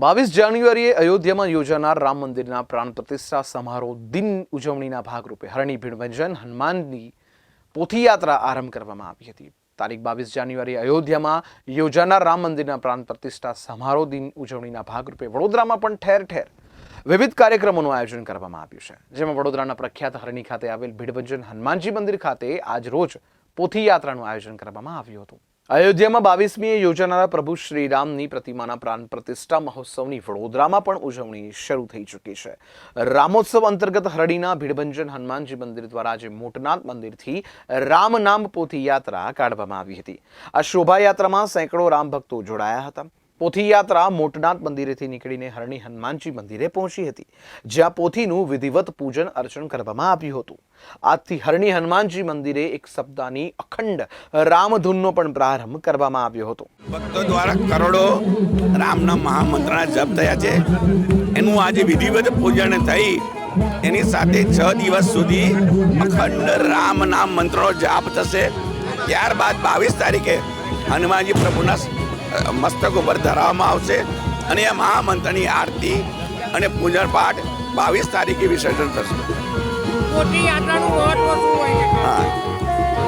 બાવીસ જાન્યુઆરીએ અયોધ્યામાં યોજાનાર રામ મંદિરના પ્રાણ પ્રતિષ્ઠા સમારોહ દિન ઉજવણીના ભાગરૂપે હરણી ભીડભંજન હનુમાનની પોથીયાત્રા આરંભ કરવામાં આવી હતી. તારીખ બાવીસ જાન્યુઆરીએ અયોધ્યામાં યોજાનાર રામ મંદિરના પ્રાણ પ્રતિષ્ઠા સમારોહ દિન ઉજવણીના ભાગરૂપે વડોદરામાં પણ ઠેર ઠેર વિવિધ કાર્યક્રમોનું આયોજન કરવામાં આવ્યું છે. જેમાં વડોદરાના પ્રખ્યાત હરણી ખાતે આવેલ ભીડભંજન હનુમાનજી મંદિર ખાતે આજ રોજ પોથીયાત્રાનું આયોજન કરવામાં આવ્યું હતું. અયોધ્યામાં બાવીસમીએ યોજાનારા પ્રભુ શ્રીરામની પ્રતિમાના પ્રાણ પ્રતિષ્ઠા મહોત્સવની વડોદરામાં પણ ઉજવણી શરૂ થઈ ચૂકી છે. રામોત્સવ અંતર્ગત હરડીના ભીડભંજન હનુમાનજી મંદિર દ્વારા આજે મોટનાથ મંદિરથી રામ નામ પોથી યાત્રા કાઢવામાં આવી હતી. આ શોભાયાત્રામાં સેંકડો રામ ભક્તો જોડાયા હતા. પોથી યાત્રા મોટનાથ મંદિરેથી નીકળીને હરણી હનુમાનજી મંદિરે પહોંચી હતી, જ્યાં પોથીનું વિધિવત પૂજન અર્ચન કરવામાં આવ્યું હતું. આજથી હરણી હનુમાનજી મંદિરે એક સપ્તાહની અખંડ રામધૂનનો પણ પ્રારંભ કરવામાં આવ્યો હતો. ભક્તો દ્વારા કરોડો રામના મહામંત્રના જપ થયા છે. એનું આજે વિધિવત પૂજન થઈ, એની સાથે છ દિવસ સુધી અખંડ રામ નામ મંત્રનો જાપ થશે. ત્યારબાદ બાવીસ તારીખે હનુમાનજી પ્રભુના મસ્તક ઉપર ધરાવવામાં આવશે. અને આ મહામંત્રની આરતી અને પૂજન પાઠ બાવીસ તારીખે વિસર્જન થશે.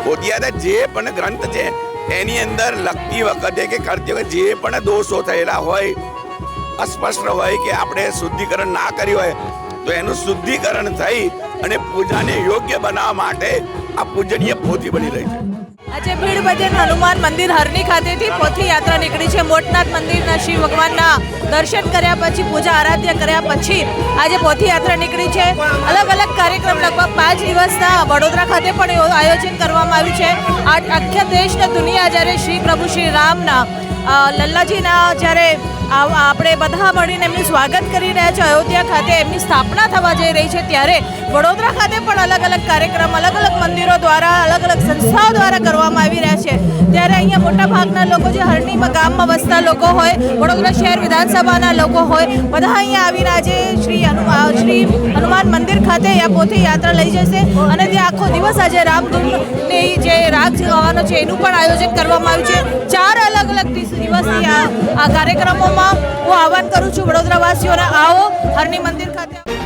પોતિયાતા જે પણ ગ્રંથ છે એની અંદર લખતી વખતે કે કરતી વખતે જે પણ દોષો થયેલા હોય અસ્પષ્ટ હોય કે આપણે શુદ્ધિકરણ ના કર્યું હોય તો એનું શુદ્ધિકરણ થઈ અને પૂજાને યોગ્ય બનાવવા માટે આ પૂજનીય પોથી બની રહી છે. આજે ભીડ ભજન હનુમાન મંદિર હરની ખાતેથી પોથી યાત્રા નીકળી છે. મોટનાથ મંદિરના શિવ ભગવાનના દર્શન કર્યા પછી, પૂજા આરાધ્ય કર્યા પછી આજે પોથી યાત્રા નીકળી છે. અલગ અલગ કાર્યક્રમ લગભગ પાંચ દિવસના વડોદરા ખાતે પણ આયોજન કરવામાં આવ્યું છે. આખા દેશને દુનિયા જ્યારે શ્રી પ્રભુ શ્રી રામના લલ્લાજીના જ્યારે આપણે બધા મળીને એમનું સ્વાગત કરી રહ્યા છે અયોધ્યા ખાતે એમની સ્થાપના થવા જઈ રહી છે ત્યારે વડોદરા ખાતે પણ અલગ અલગ કાર્યક્રમ, અલગ અલગ મંદિરો દ્વારા, અલગ અલગ સંસ્થાઓ દ્વારા કરવામાં આવી રહ્યા છે. ત્યારે અહીંયા મોટા ભાગના લોકો જે હરણીમાં ગામમાં વસતા લોકો હોય, વડોદરા શહેર વિધાનસભાના લોકો હોય, બધા અહીંયા આવીને આજે શ્રી હનુમા શ્રી હનુમાન મંદિર ખાતે યા પોતે યાત્રા લઈ જશે. અને ત્યાં આખો દિવસ આજે રામધૂનની જે રાગ ગાવાનો છે, એનું પણ આયોજન કરવામાં આવ્યું છે. ચાર અલગ આ કાર્યક્રમોમાં હું આહવાન કરું છું વડોદરાવાસીઓને. આવો હરની મંદિર ખાતે.